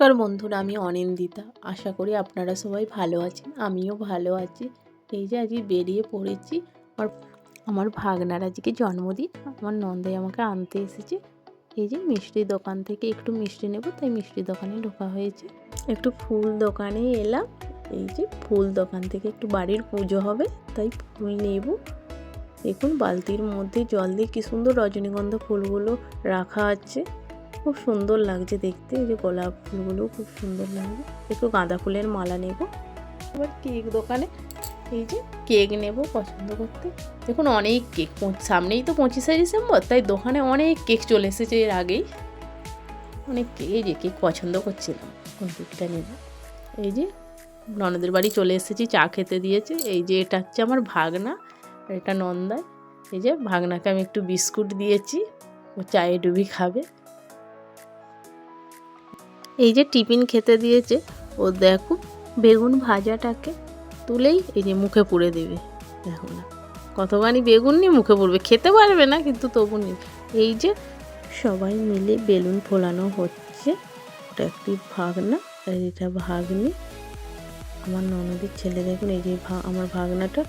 নমস্কার বন্ধুরা, আমি অনিন্দিতা। আশা করি আপনারা সবাই ভালো আছেন, আমিও ভালো আছি। এই যে আজকে বেরিয়ে পড়েছি আমার আমার ভাগনার আজকে জন্মদিন, আমার নন্দাই আমাকে আনতে এসেছে। এই যে মিষ্টির দোকান থেকে একটু মিষ্টি নেব, তাই মিষ্টির দোকানে ঢোকা হয়েছে। একটু ফুল দোকানে এলাম, এই যে ফুল দোকান থেকে একটু বাড়ির পুজো হবে, তাই ফুল নেব। দেখুন, বালতির মধ্যে জল দিয়ে কী সুন্দর রজনীগন্ধা ফুলগুলো রাখা আছে। খুব সুন্দর লাগছে দেখতে। এই যে গোলাপ ফুলগুলো খুব সুন্দর লাগছে। একটু গাঁদা ফুলের মালা নেব। এবার কেক দোকানে এই যে কেক নেব পছন্দ করতে। দেখুন অনেক কেক সামনেই তো পঁচিশে ডিসেম্বর, তাই দোকানে অনেক কেক চলে এসেছে এর আগেই। অনেক কেক, এই যে কেক পছন্দ করছিলাম কোন কেকটা নেব। এই যে ননদের বাড়ি চলে এসেছি, চা খেতে দিয়েছে। এই যে এটা হচ্ছে আমার ভাগনা এটা নন্দায় এই যে ভাগনাকে আমি একটু বিস্কুট দিয়েছি, ও চায়ে ডুবি খাবে। এই যে টিফিন খেতে দিয়েছে, ও দেখো বেগুন ভাজাটাকে তুলেই এই যে মুখে পুড়ে দেবে। দেখো না, কতখানি বেগুন নিয়ে মুখে পড়বে, খেতে পারবে না কিন্তু তবু নি এই যে সবাই মিলে বেলুন ফোলানো হচ্ছে, ওটা একটি ভাগনা, আর এটা ভাগ্নি। আমার ননদের ছেলে দেখুন, এই যে আমার ভাগনাটা,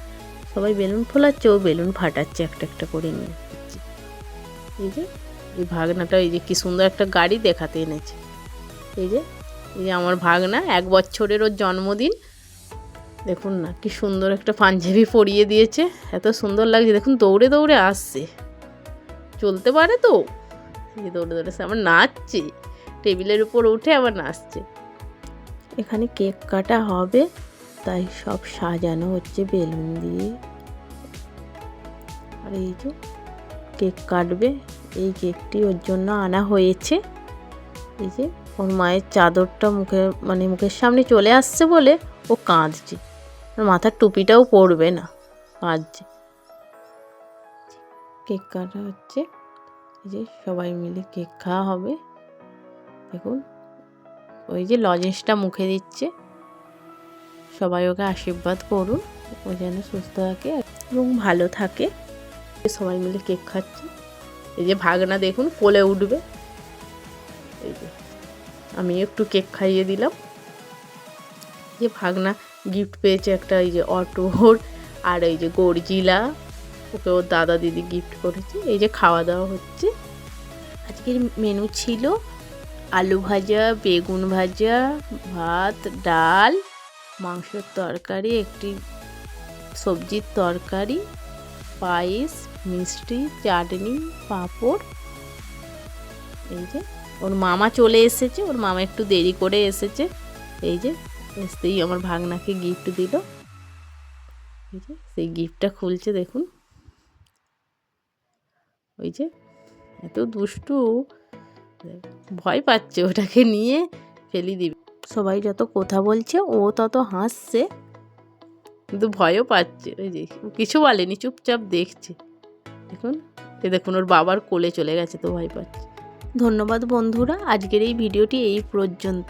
সবাই বেলুন ফোলাচ্ছে, ও বেলুন ফাটাচ্ছে একটা একটা করে নিয়ে। এই যে, এই ভাগনাটা, এই যে কি সুন্দর একটা গাড়ি দেখাতে এনেছে। এই যে এই যে আমার ভাগনা, এক বছরের ওর জন্মদিন। দেখুন না, কি সুন্দর একটা পাঞ্জাবি পরিয়ে দিয়েছে, এত সুন্দর লাগছে। দেখুন, দৌড়ে দৌড়ে আসছে। চলতে পারে তো? এই দৌড়ে দৌড়ে আসছে, আবার নাচছে। টেবিলের উপর উঠে আবার নাচছে। এখানে কেক কাটা হবে, তাই সব সাজানো হচ্ছে বেলুন দিয়ে। আর এই যে, কেক কাটবে, এই কেকটি ওর জন্য আনা হয়েছে। এই যে ওর মায়ের চাদরটা মুখে মানে মুখের সামনে চলে আসছে বলে ও কাঁদছে। আর মাথার টুপিটাও পরবে না, কাঁদছে। কেক কাটা হচ্ছে। যে সবাই মিলে কেক খাওয়া হবে। দেখুন, ওই যে লজেন্সটা মুখে দিচ্ছে। সবাই ওকে আশীর্বাদ করুন, ও যেন সুস্থ থাকে এবং ভালো থাকে। সবাই মিলে কেক খাচ্ছে। এই যে ভাগনা দেখুন, কোলে উঠবে। এই যে। আমি একটু কেক খাইয়ে দিলাম। যে ভাগনা গিফট পেয়েছে একটা, এই যে অটোর আর এই যে গর্জিলা, ওকে ওর দাদা দিদি গিফট করেছে। এই যে খাওয়া দাওয়া হচ্ছে। আজকের মেনু ছিল আলু ভাজা, বেগুন ভাজা, ভাত, ডাল, মাংসের তরকারি, একটি সবজির তরকারি, পায়েস, মিষ্টি, চাটনি, পাঁপড়, এই যে ওর মামা চলে এসেছে, ওর মামা একটু দেরি করে এসেছে। এই যে, এসতেই আমার ভাগনাকে গিফট দিল। এই যে, সেই গিফটটা খুলছে, দেখুন। ওই যে, এত দুষ্টু। ভয় পাচ্ছে ওটাকে নিয়ে, ফেলি দিবে। সবাই যত কথা বলছে, ও তত হাসছে। কিন্তু ভয়ও পাচ্ছে। ওই যে, কিছু বলেনি, চুপচাপ দেখছে। দেখুন দেখুন, ওর বাবার কোলে চলে গেছে, তো ভয় পাচ্ছে। ধন্যবাদ বন্ধুরা আজকের এই ভিডিওটি এই পর্যন্ত।